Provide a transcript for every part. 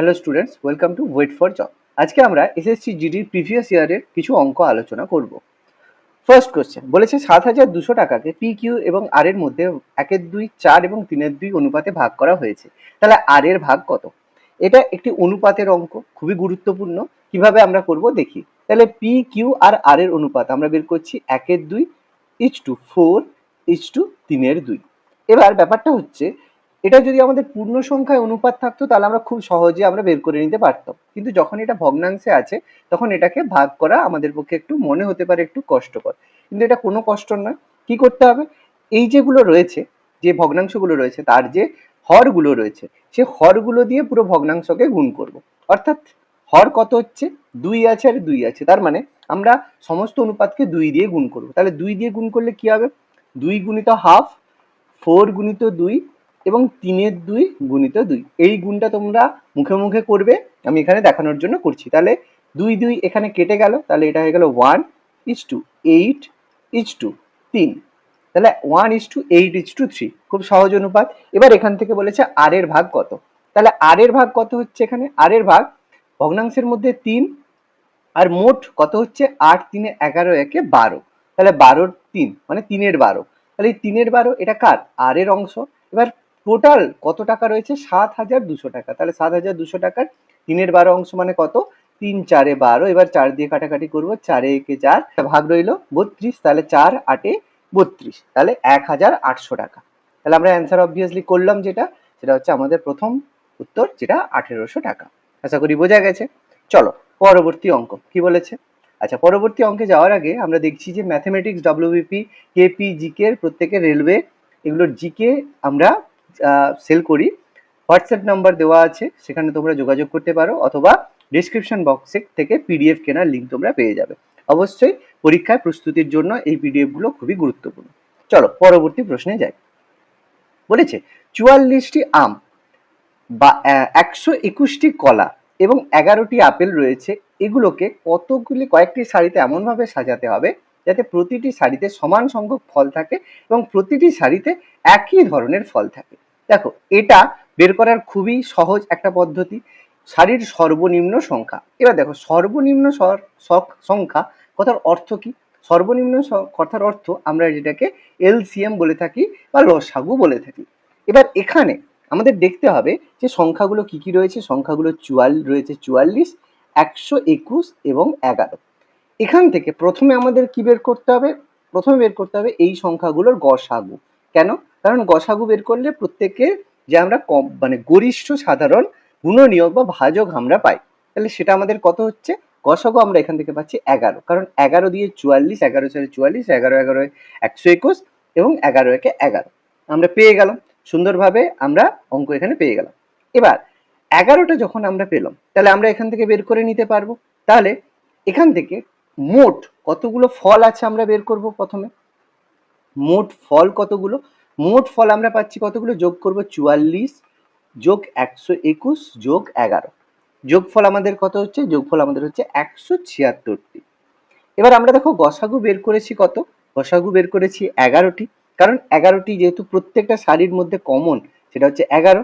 Hello students, welcome to wait for job. আজকে আমরা SSC জিডির previous ইয়ারের কিছু অঙ্ক আলোচনা করব। ফার্স্ট কোশ্চেন বলেছে সাত হাজার দুশো টাকাকে পি কিউ এবং আর এর মধ্যে একের দুই, চার এবং তিনের দুই অনুপাতে ভাগ করা হয়েছে। তাহলে আর এর ভাগ কত? এটা একটি অনুপাতের অঙ্ক, খুবই গুরুত্বপূর্ণ। কীভাবে আমরা করব দেখি। তাহলে পি কিউ আর আর এর অনুপাত আমরা বের করছি একের দুই is to four is to তিনের দুই। এবার ব্যাপারটা হচ্ছে এটা যদি আমাদের পূর্ণ সংখ্যায় অনুপাত থাকতো, তাহলে আমরা খুব সহজে আমরা বের করে নিতে পারতাম। কিন্তু যখন এটা ভগ্নাংশে আছে, তখন এটাকে ভাগ করা আমাদের পক্ষে একটু মনে হতে পারে একটু কষ্টকর। কিন্তু এটা কোনো কষ্ট নয়। কি করতে হবে? এই যেগুলো রয়েছে, যে ভগ্নাংশগুলো রয়েছে, তার যে হরগুলো রয়েছে, সে হরগুলো দিয়ে পুরো ভগ্নাংশকে গুণ করব। অর্থাৎ হর কত হচ্ছে? দুই আছে আর দুই আছে। তার মানে আমরা সমস্ত অনুপাতকে দুই দিয়ে গুণ করব। তাহলে দুই দিয়ে গুণ করলে কি হবে? দুই গুণিত হাফ, ফোর গুণিত দুই এবং তিনের দুই গুণিত দুই। এই গুণটা তোমরা মুখে মুখে করবে, আমি এখানে দেখানোর জন্য করছি। তাহলে দুই দুই এখানে কেটে গেল, তাহলে এটা হয়ে গেল one is to eight is to তিন। তাহলে one is to eight is to three খুব সহজ অনুপাত। এবার এখান থেকে বলেছে আর এর ভাগ কত। তাহলে আর এর ভাগ কত হচ্ছে এখানে? আর এর ভাগ ভগ্নাংশের মধ্যে তিন, আর মোট কত হচ্ছে? আট তিনে এগারো, একে বারো। তাহলে বারোর তিন মানে তিনের বারো। তাহলে এই তিনের বারো, এটা কার? আর এর অংশ। এবার টোটাল কত টাকা রয়েছে? সাত হাজার দুশো টাকা। তাহলে সাত হাজার দুশো টাকার তিনের বারো অংশ মানে কত? তিন চারে বারো। এবার চার দিয়ে কাটাকাটি করব। চারে একে চার। ভাগ রইল বত্রিশ। তাহলে চার আটে বত্রিশ। তাহলে এক হাজার আটশো টাকা। তাহলে আমরা অ্যান্সার অবভিয়াসলি করলাম যেটা। সেটা হচ্ছে আমাদের প্রথম উত্তর, যেটা আঠেরোশো টাকা। আশা করি বোঝা গেছে। চলো, পরবর্তী অঙ্ক। কি বলেছে? আচ্ছা পরবর্তী অঙ্কে যাওয়ার আগে আমরা দেখছি যে ম্যাথমেটিক্স ডব্লিউবিপি কেপি জিকে প্রত্যেকের রেলওয়ে এগুলোর জিকে আমরা সেল করি। হোয়াটসঅ্যাপ নাম্বার দেওয়া আছে, সেখানে তোমরা যোগাযোগ করতে পারো, অথবা ডিসক্রিপশন বক্সে থেকে পিডিএফ কেনার লিঙ্ক তোমরা পেয়ে যাবে। অবশ্যই পরীক্ষায় প্রস্তুতির জন্য এই পিডিএফগুলো খুবই গুরুত্বপূর্ণ। চলো, পরবর্তী প্রশ্নে যাই। বলেছে, চুয়াল্লিশটি আম বা একশো একুশটি কলা এবং এগারোটি আপেল রয়েছে, এগুলোকে কতগুলি, কয়েকটি শাড়িতে এমনভাবে সাজাতে হবে? যাতে প্রতিটি শাড়িতে সমান সংখ্যক ফল থাকে এবং প্রতিটি শাড়িতে একই ধরনের ফল থাকে। দেখো, এটা বের করার খুবই সহজ একটা পদ্ধতি, শাড়ির সর্বনিম্ন সংখ্যা। এবার দেখো, সর্বনিম্ন সংখ্যা কথার অর্থ কি? সর্বনিম্ন কথার অর্থ আমরা যেটাকে এলসিএম বলে থাকি বা লসাগু বলে থাকি। এবার এখানে আমাদের দেখতে হবে যে সংখ্যাগুলো কি কি রয়েছে। সংখ্যাগুলো চুয়াল, রয়েছে চুয়াল্লিশ, একশো একুশ এবং এগারো। এখান থেকে প্রথমে আমাদের কি বের করতে হবে? প্রথমে বের করতে হবে এই সংখ্যাগুলোর গসাগু। কেন? কারণ গসাগু বের করলে প্রত্যেকে যে আমরা কম মানে গরিষ্ঠ সাধারণ গুণনীয়ক বা ভাজক আমরা পাই। তাহলে সেটা আমাদের কত হচ্ছে? গসাগু আমরা এখান থেকে পাচ্ছি এগারো। কারণ এগারো দিয়ে চুয়াল্লিশ, এগারো চারে চুয়াল্লিশ, এগারো এগারো একশো একুশ এবং এগারো একে এগারো। আমরা পেয়ে গেলাম। সুন্দরভাবে আমরা অঙ্ক এখানে পেয়ে গেলাম। এবার এগারোটা যখন আমরা পেলাম, তাহলে আমরা এখান থেকে বের করে নিতে পারব। তাহলে এখান থেকে মোট কতগুলো ফল আছে আমরা বের করব প্রথমে? মোট ফল কতগুলো? মোট ফল আমরা পাচ্ছি কতগুলো? যোগ করব চুয়াল্লিশ, যোগ একশো একুশ, যোগ এগারো। যোগফল আমাদের কত হচ্ছে? যোগফল আমাদের হচ্ছে একশো ছিয়াত্তরটি। এবার আমরা দেখো গসাগু বের করেছি কত? গসাগু বের করেছি এগারোটি। কারণ এগারোটি যেহেতু প্রত্যেকটা শাড়ির মধ্যে কমন সেটা হচ্ছে এগারো।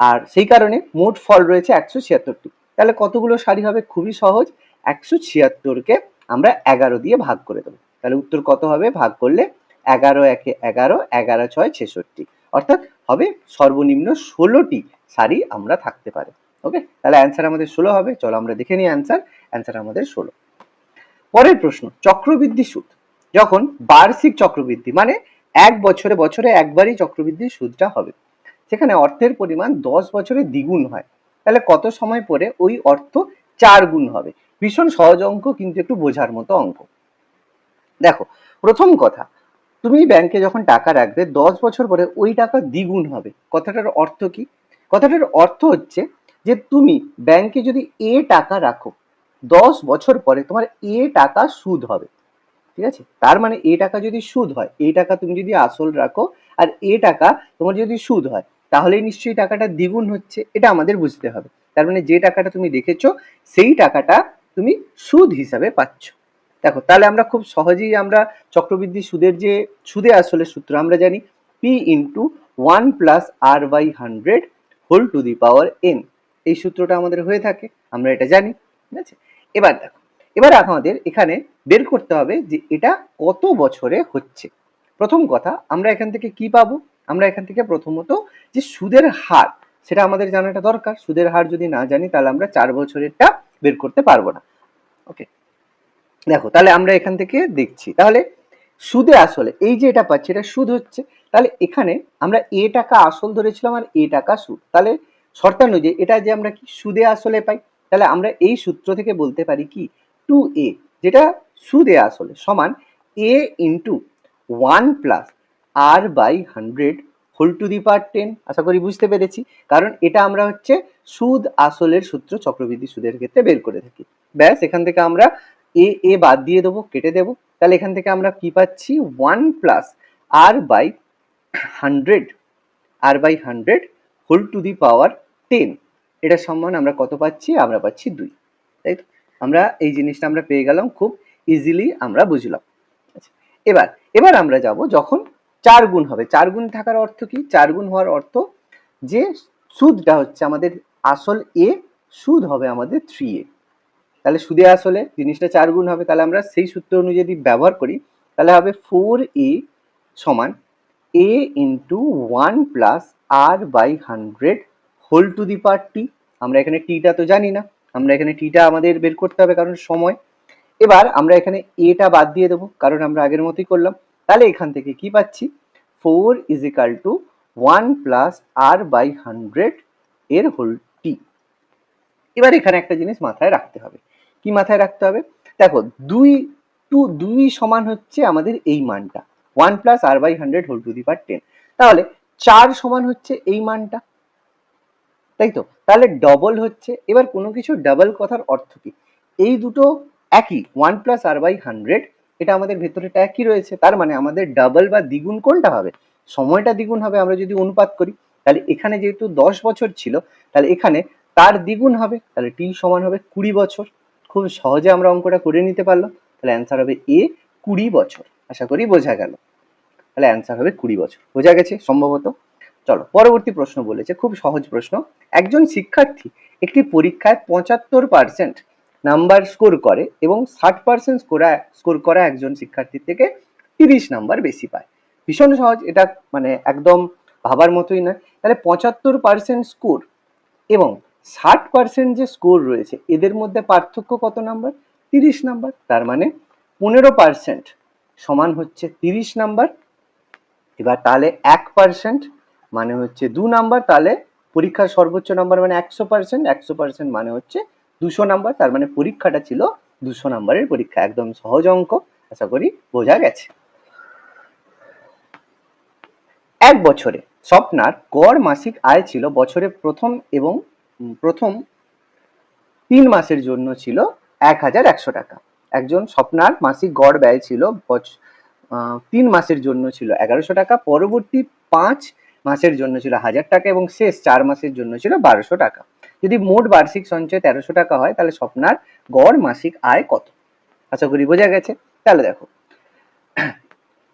আর সেই কারণে মোট ফল রয়েছে একশো ছিয়াত্তরটি। তাহলে কতগুলো শাড়ি হবে? খুবই সহজ। একশো ছিয়াত্তরকে আমরা এগারো দিয়ে ভাগ করে দেবো। তাহলে উত্তর কত হবে? ভাগ করলে এগারো একে এগারো এগারো ছয় ছেষট্টি। অর্থাৎ হবে সর্বনিম্ন ষোলোটি শাড়ি আমরা থাকতে পারে। ওকে? তাহলে অ্যান্সার আমাদের ষোলো হবে। চলো আমরা দেখে নিই অ্যান্সার অ্যান্সার আমাদের ষোলো। পরের প্রশ্ন, চক্রবৃদ্ধি সুদ। যখন বার্ষিক চক্রবৃদ্ধি মানে এক বছরে বছরে একবারই চক্রবৃদ্ধি সুদটা হবে, সেখানে অর্থের পরিমাণ দশ বছরে দ্বিগুণ হয়। তাহলে কত সময় পরে ওই অর্থ চার গুণ হবে? ভীষণ সহজ অঙ্ক, কিন্তু একটু বোঝার মতো অঙ্ক। দেখো, প্রথম কথা, তুমি ব্যাংকে যখন টাকা রাখবে, দশ বছর পরে ওই টাকা দ্বিগুণ হবে। কথাটার অর্থ কি? কথাটার অর্থ হচ্ছে যে তুমি ব্যাংকে যদি এ টাকা রাখো, দশ বছর পরে তোমার এ টাকা সুদ হবে। ঠিক আছে? তার মানে এ টাকা যদি সুদ হয় এই টাকা তুমি যদি আসল রাখো আর এ টাকা তোমার যদি সুদ হয় তাহলে নিশ্চয়ই টাকাটা দ্বিগুণ হচ্ছে। এটা আমাদের বুঝতে হবে। তার মানে যে টাকাটা তুমি রেখেছো সেই টাকাটা তুমি সুদ হিসাবে পাচ্ছ। দেখো, তাহলে আমরা খুব সহজেই আমরা চক্রবৃদ্ধি সুদের যে, সুদে আসলে সূত্র আমরা জানি P into one plus R by hundred whole to the power N এই সূত্রটা আমাদের হয়ে থাকে, আমরা এটা জানি, ঠিক আছে? এবার দেখো, এবার আমাদের এখানে বের করতে হবে যে এটা কত বছরে হচ্ছে। প্রথম কথা, আমরা এখান থেকে কি পাবো? আমরা এখান থেকে প্রথমত যে সুদের হার, সেটা আমাদের জানাটা দরকার। সুদের হার যদি না জানি, তাহলে আমরা চার বছরেরটা বের করতে পারব না। ওকে দেখো, তাহলে আমরা এখান থেকে দেখছি। তাহলে সুদে আসলে, এই যে এটা পাচ্ছি, এটা সুদ হচ্ছে, তাহলে এখানে আমরা এ টাকা আসল ধরেছিলাম আর এ টাকা সুদ। তাহলে শর্তানুযায়ী এটা যে আমরা কি সুদে আসলে পাই? তাহলে আমরা এই সূত্র থেকে বলতে পারি কি? টু এ যেটা সুদে আসলে সমান A into one plus R by hundred whole to the power ten আশা করি বুঝতে পেরেছি। কারণ এটা আমরা হচ্ছে সুদ আসলের সূত্র চক্রবৃদ্ধি সুদের ক্ষেত্রে বের করে থাকি। ব্যাস এখান থেকে আমরা এ এ বাদ দিয়ে দেবো কেটে দেবো। তাহলে এখান থেকে আমরা কি পাচ্ছি? One plus R by hundred R by hundred whole to the power ten এটার সম্মান আমরা কত পাচ্ছি? আমরা পাচ্ছি দুই। তাই তো? আমরা এই জিনিসটা আমরা পেয়ে গেলাম খুব ইজিলি আমরা বুঝলাম। আচ্ছা, এবার এবার আমরা যাব যখন চার গুণ হবে। চার গুণ থাকার অর্থ কি? চার গুণ হওয়ার অর্থ যে সুদটা হচ্ছে আমাদের আসল এ সুদ হবে আমাদের থ্রি এ তাহলে সুদে আসলে জিনিসটা চার গুণ হবে, তাহলে আমরা সেই সূত্র অনুযায়ী যদি ব্যবহার করি, তাহলে হবে ফোর এ সমান A into one plus R by hundred whole to the power T আমরা এখানে টিটা তো জানি না। আমরা এখানে টিটা আমাদের বের করতে হবে কারণ সময়। এবার আমরা এখানে এটা বাদ দিয়ে দেবো, কারণ আমরা আগের মতোই করলাম। তাহলে এখান থেকে কি পাচ্ছি? Four is equal to one plus R by hundred এর হোল টি এবার এখানে একটা জিনিস মাথায় রাখতে হবে। কি মাথায় রাখতে হবে? দেখো, দুই টু দুই সমান হচ্ছে আমাদের এই মানটা। One plus R by hundred whole to the power ten তাহলে চার সমান হচ্ছে এই মানটা। তাই তো? তাহলে ডবল হচ্ছে। এবার কোনো কিছু ডাবল কথার অর্থ কি? এই দুটো একই one plus R by hundred এটা আমাদের ভেতরেটা একই রয়েছে, তার মানে আমাদের ডাবল বা দ্বিগুণ কোনটা হবে? সময়টা দ্বিগুণ হবে আমরা যদি অনুপাত করি, তাহলে এখানে যেহেতু দশ বছর ছিল, তাহলে এখানে তার দ্বিগুণ হবে, তাহলে টি সমান হবে কুড়ি বছর। খুব সহজে আমরা অঙ্কটা করে নিতে পারলাম, তাহলে অ্যান্সার হবে এ কুড়ি বছর। আশা করি বোঝা গেল। তাহলে অ্যান্সার হবে কুড়ি বছর। বোঝা গেছে সম্ভবত? চলো, পরবর্তী প্রশ্ন বলেছে, খুব সহজ প্রশ্ন। একজন শিক্ষার্থী একটি পরীক্ষায় পঁচাত্তর পার্সেন্ট নাম্বার স্কোর করে এবং ষাট পার্সেন্ট স্কোরা, স্কোর করা একজন শিক্ষার্থীর থেকে তিরিশ নাম্বার বেশি পায়। ভীষণ সহজ, এটা মানে একদম ভাবার মতোই নয়। তাহলে পঁচাত্তর পার্সেন্ট স্কোর এবং ষাট পার্সেন্ট যে স্কোর রয়েছে, এদের মধ্যে পার্থক্য কত নাম্বার? তিরিশ নাম্বার। তার মানে পনেরো পার্সেন্ট সমান হচ্ছে তিরিশ নাম্বার। এবার তাহলে এক পার্সেন্ট মানে হচ্ছে দু নাম্বার, তাহলে পরীক্ষার সর্বোচ্চ নাম্বার মানে একশো পার্সেন্ট একশো পার্সেন্ট মানে হচ্ছে দুশো নাম্বার, তার মানে পরীক্ষাটা ছিল দুশো নাম্বারের পরীক্ষা। একদম সহজ অঙ্ক, আশা করি বোঝা গেছে। এক বছরে স্বপ্নার গড় মাসিক আয় ছিল বছরে প্রথম এবং প্রথম তিন মাসের জন্য ছিল এক হাজার একশো টাকা। একজন স্বপ্নার মাসিক গড় ব্যয় ছিল তিন মাসের জন্য ছিল এগারোশো টাকা, পরবর্তী পাঁচ মাসের জন্য ছিল হাজার টাকা এবং শেষ চার মাসের জন্য ছিল বারোশো টাকা। যদি মোট বার্ষিক সঞ্চয় তেরোশো টাকা হয়, তাহলে স্বপ্নার গড় মাসিক আয় কত? আশা করি বোঝা গেছে। তাহলে দেখো,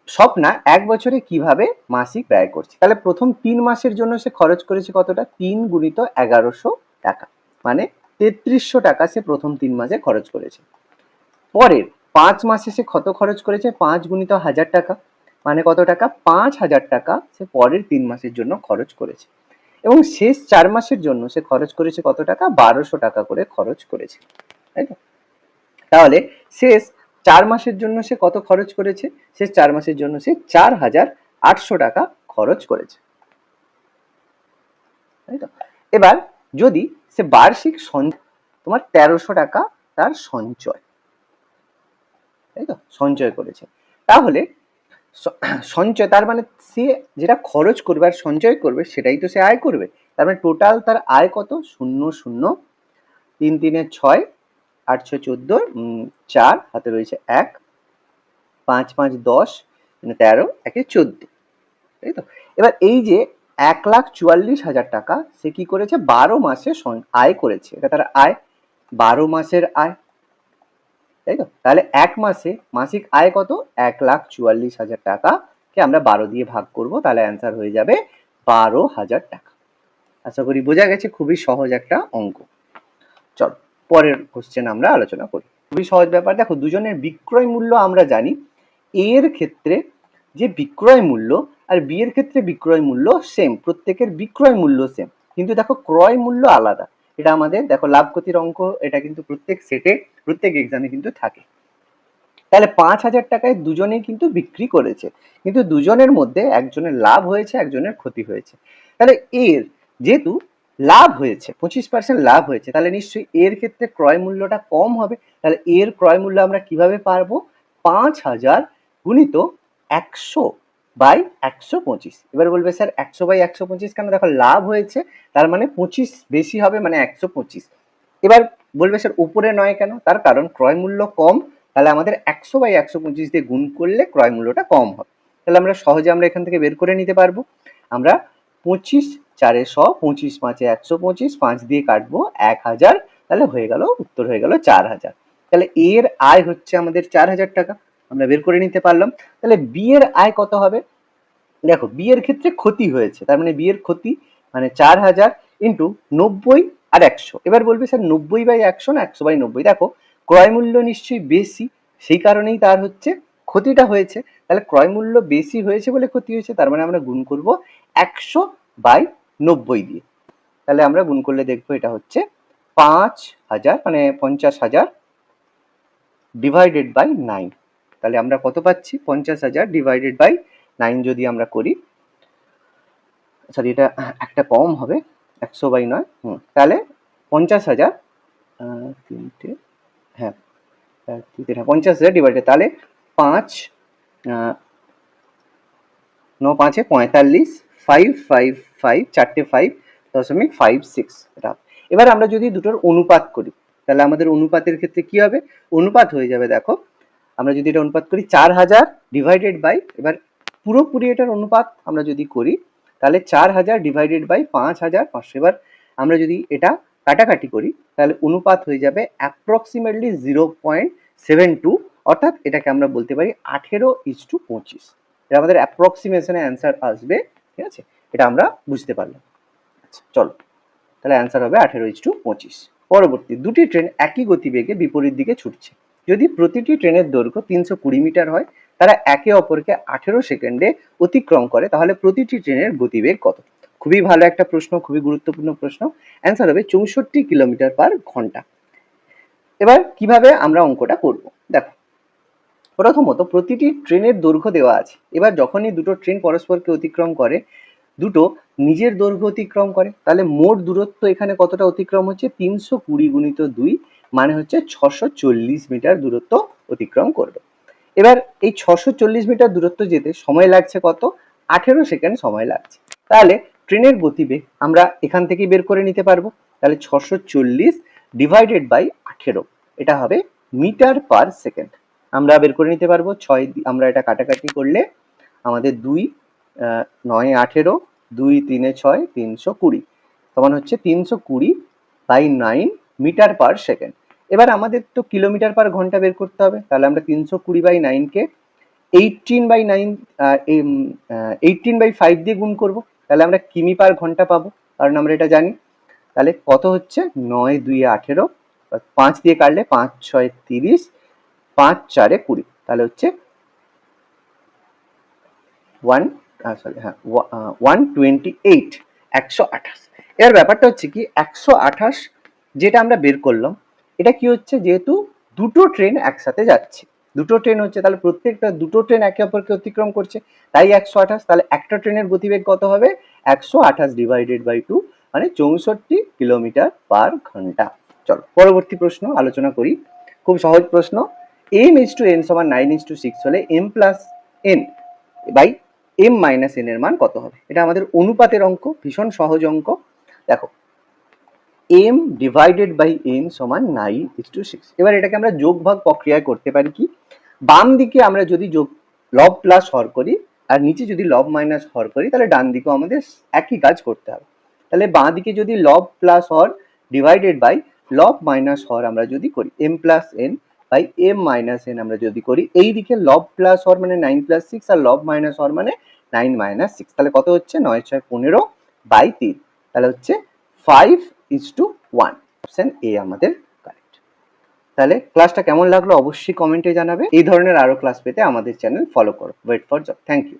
স্বপ্না এক বছরে কীভাবে মাসিক ব্যয় করছে? তাহলে প্রথম তিন মাসের জন্য সে খরচ করেছে কতটা? তিন গুণিত এগারোশো টাকা। মানে তেত্রিশশো টাকা সে প্রথম তিন মাসে খরচ করেছে। পরের পাঁচ মাসে সে কত খরচ করেছে? পাঁচ গুণিত হাজার টাকা। মানে কত টাকা? পাঁচ হাজার টাকা সে পরের তিন মাসের জন্য খরচ করেছে। এবং শেষ চার মাসের জন্য সে খরচ করেছে কত টাকা? বারোশো টাকা করে খরচ করেছে। তাই তো? তাহলে শেষ চার মাসের জন্য সে কত খরচ করেছে? শেষ চার মাসের জন্য সে চার হাজার আটশো টাকা খরচ করেছে। তাই তো? এবার যদি সে বার্ষিক সঞ্চয়, তোমার তেরোশো টাকা তার সঞ্চয়। তাই তো? সঞ্চয় করেছে। তাহলে সঞ্চয়, তার মানে সে যেটা খরচ করবে আর সঞ্চয় করবে সেটাই তো সে আয় করবে। তার মানে টোটাল তার আয় কত? শূন্য শূন্য, তিন, তিনে ছয় আটশো চোদ্দ চার, হাতে রয়েছে এক, পাঁচ পাঁচ, দশ মানে তেরো, একে চোদ্দ। তাই তো? এবার এই যে এক লাখ চুয়াল্লিশ হাজার টাকা সে কি করেছে? বারো মাসে আয় করেছে। এটা তার আয়। বারো মাসের আয়। তাই তো? তাহলে এক মাসে মাসিক আয় কত? এক লাখ চুয়াল্লিশ হাজার টাকাকে আমরা বারো দিয়ে ভাগ করব, তাহলে অ্যান্সার হয়ে যাবে বারো হাজার টাকা। আশা করি বোঝা গেছে, খুবই সহজ একটা অঙ্ক। চল, পরের কোশ্চেন আমরা আলোচনা করি। খুবই সহজ ব্যাপার। দেখো, দুজনের বিক্রয় মূল্য আমরা জানি। এর ক্ষেত্রে যে বিক্রয় মূল্য আর বিয়ের ক্ষেত্রে বিক্রয় মূল্য সেম প্রত্যেকের বিক্রয় মূল্য সেম কিন্তু দেখো, ক্রয় মূল্য আলাদা। এটা আমাদের, দেখো, লাভ ক্ষতির অঙ্ক, এটা কিন্তু প্রত্যেক সেটে প্রত্যেক এক্সামে কিন্তু থাকে। তাহলে পাঁচ হাজার টাকায় দুজনেই কিন্তু বিক্রি করেছে। কিন্তু দুজনের মধ্যে একজনের লাভ হয়েছে, একজনের ক্ষতি হয়েছে। তাহলে এর যেহেতু লাভ হয়েছে, পঁচিশ পার্সেন্ট লাভ হয়েছে, তাহলে নিশ্চয়ই এর ক্ষেত্রে ক্রয় মূল্যটা কম হবে। তাহলে এর ক্রয় মূল্য আমরা কীভাবে পারব? পাঁচ হাজার গুণিত একশো। বাই একশো পঁচিশ। এবার বলবে, স্যার, একশো বাই একশো পঁচিশ কেন? দেখো, লাভ হয়েছে, তার মানে পঁচিশ বেশি হবে মানে একশো পঁচিশ। এবার বলবে, স্যার, উপরে নয় কেন? তার কারণ ক্রয় মূল্য কম, তাহলে আমাদের একশো বাই একশো পঁচিশ দিয়ে গুণ করলে ক্রয় মূল্যটা কম হবে। তাহলে আমরা সহজে আমরা এখান থেকে বের করে নিতে পারব। আমরা পঁচিশ চারে শ, পঁচিশ পাঁচে একশো পঁচিশ, পাঁচ দিয়ে কাটবো এক হাজার, তাহলে হয়ে গেল, উত্তর হয়ে গেল চার হাজার। তাহলে এর আয় হচ্ছে আমাদের চার হাজার টাকা। আমরা বের করে নিতে পারলাম। তাহলে বিয়ের আয় কত হবে? দেখো বিয়ের ক্ষেত্রে ক্ষতি হয়েছে। তার মানে বিয়ের ক্ষতি মানে চার হাজার ইন্টু নব্বই আর একশো। এবার বলবে, স্যার, নব্বই বাই একশো না, একশো বাই নব্বই? দেখো, ক্রয় মূল্য নিশ্চয়ই বেশি, সেই কারণেই তার হচ্ছে ক্ষতিটা হয়েছে। তাহলে ক্রয় মূল্য বেশি হয়েছে বলে ক্ষতি হয়েছে, তার মানে আমরা গুণ করব একশো বাই নব্বই দিয়ে। তাহলে আমরা গুণ করলে দেখব এটা হচ্ছে পাঁচ হাজার মানে পঞ্চাশ হাজার ডিভাইডেড বাই নাইন তাহলে আমরা কত পাচ্ছি? পঞ্চাশ হাজার ডিভাইডেড বাই নাইন যদি আমরা করি সরি এটা একটা কম হবে একশো বাই নয় হুম তাহলে পঞ্চাশ হাজার তিনটে হ্যাঁ তিনটে, হ্যাঁ পঞ্চাশ হাজার ডিভাইডেড তাহলে পাঁচ ন পাঁচে পঁয়তাল্লিশ ফাইভ ফাইভ ফাইভ চারটে ফাইভ দশমিক ফাইভ সিক্স এটা এবার আমরা যদি দুটোর অনুপাত করি তাহলে আমাদের অনুপাতের ক্ষেত্রে কি হবে? অনুপাত হয়ে যাবে দেখো আমরা যদি এটা অনুপাত করি চার হাজার ডিভাইডেড বাই এবার পুরোপুরি এটার অনুপাত আমরা যদি করি, তাহলে চার হাজার ডিভাইডেড বাই পাঁচ হাজার পাঁচশো। এবার আমরা যদি এটা কাটাকাটি করি, তাহলে অনুপাত হয়ে যাবে approximately zero point seven two অর্থাৎ এটাকে আমরা বলতে পারি আঠেরো ইজ টু পঁচিশ। এটা আমাদের অ্যাপ্রক্সিমেশনে অ্যান্সার আসবে, ঠিক আছে? এটা আমরা বুঝতে পারলাম। আচ্ছা চলো। তাহলে অ্যান্সার হবে আঠেরো ইজ টু পঁচিশ। পরবর্তী দুটি ট্রেন একই গতিবেগে বিপরীত দিকে ছুটছে। যদি প্রতিটি ট্রেনের দৈর্ঘ্য তিনশো কুড়ি মিটার হয়, তারা একে অপরকে আঠেরো সেকেন্ডে অতিক্রম করে, তাহলে প্রতিটি ট্রেনের গতিবেগ কত? খুবই ভালো একটা প্রশ্ন, খুবই গুরুত্বপূর্ণ প্রশ্ন। অ্যান্সার হবে চৌষট্টি কিলোমিটার পার ঘণ্টা। এবার কীভাবে আমরা অঙ্কটা করব? দেখো, প্রথমত প্রতিটি ট্রেনের দৈর্ঘ্য দেওয়া আছে। এবার যখনই দুটো ট্রেন পরস্পরকে অতিক্রম করে, দুটো নিজের দৈর্ঘ্য অতিক্রম করে, তাহলে মোট দূরত্ব এখানে কতটা অতিক্রম হচ্ছে? তিনশো কুড়ি গুণিত দুই মানে হচ্ছে ছশো চল্লিশ মিটার দূরত্ব অতিক্রম করবে। এবার এই ছশো চল্লিশ মিটার দূরত্ব যেতে সময় লাগছে কত? আঠেরো সেকেন্ড সময় লাগছে। তাহলে ট্রেনের গতিবেগ আমরা এখান থেকেই বের করে নিতে পারব। তাহলে ছশো চল্লিশ ডিভাইডেড বাই আঠেরো, এটা হবে মিটার পার সেকেন্ড। আমরা বের করে নিতে পারব ছয় আমরা এটা কাটাকাটি করলে আমাদের দুই নয় আঠেরো, দুই তিনে ছয় তিনশো কুড়ি। সমান হচ্ছে তিনশো কুড়ি by nine metre per second. এবার আমাদের তো কিলোমিটার পার ঘণ্টা বের করতে হবে, তাহলে আমরা তিনশো কুড়ি by নাইনকে eighteen by nine eighteen by five দিয়ে গুণ করব, তাহলে আমরা কিমি পার ঘণ্টা পাবো, কারণ আমরা এটা জানি। তাহলে কত হচ্ছে? নয় দুই আঠেরো পাঁচ দিয়ে কাটলে পাঁচ ছয় তিরিশ, পাঁচ চারে কুড়ি, তাহলে হচ্ছে ওয়ান সরি হ্যাঁ ওয়ান টোয়েন্টি এইট একশো আঠাশ। এর ব্যাপারটা হচ্ছে কি, একশো আঠাশ যেটা আমরা বের করলাম এটা কি হচ্ছে? যেহেতু দুটো ট্রেন একসাথে যাচ্ছে। দুটো ট্রেন হচ্ছে, তাহলে প্রত্যেকটা দুটো ট্রেন একে অপরকে অতিক্রম করছে। তাই একশো আঠাশ, তাহলে একটা ট্রেনের গতিবেগ কত হবে? একশো আঠাশ ডিভাইডেড বাই টু মানে চৌষট্টি কিলোমিটার পার ঘণ্টা। চলো, পরবর্তী প্রশ্ন, আলোচনা করি। খুব সহজ প্রশ্ন। এম ইজ টু এন সমান নাইন ইজ টু সিক্স হলে M plus N by M minus N এর মান কত হবে? এটা আমাদের অনুপাতের অঙ্ক, ভীষণ সহজ অঙ্ক। দেখো এম ডিভাইডেড বাই এন সমান নাইন ইস টু সিক্স এবার এটাকে আমরা যোগ ভাগ প্রক্রিয়ায় করতে পারি কি? বাম দিকে আমরা যদি যোগ লব প্লাস হর করি, আর নিচে যদি লব মাইনাস হর করি, তাহলে ডান দিকেও আমাদের একই কাজ করতে হবে। তাহলে বাঁ দিকে যদি লব প্লাস হর ডিভাইডেড বাই লব মাইনাস হর আমরা যদি করি M plus N by M minus N আমরা যদি করি, এই দিকে লব প্লাস হর মানে নাইন প্লাস সিক্স আর লব মাইনাস হর মানে নাইন মাইনাস সিক্স তাহলে কত হচ্ছে? নয় ছয় পনেরো বাই তিন। তাহলে হচ্ছে five is to one option A আমাদের কারেক্ট তাহলে ক্লাসটা কেমন লাগল অবশ্যই কমেন্টে জানাবে। এই ধরনের আরও ক্লাস পেতে আমাদের চ্যানেল ফলো করো। Wait for job thank you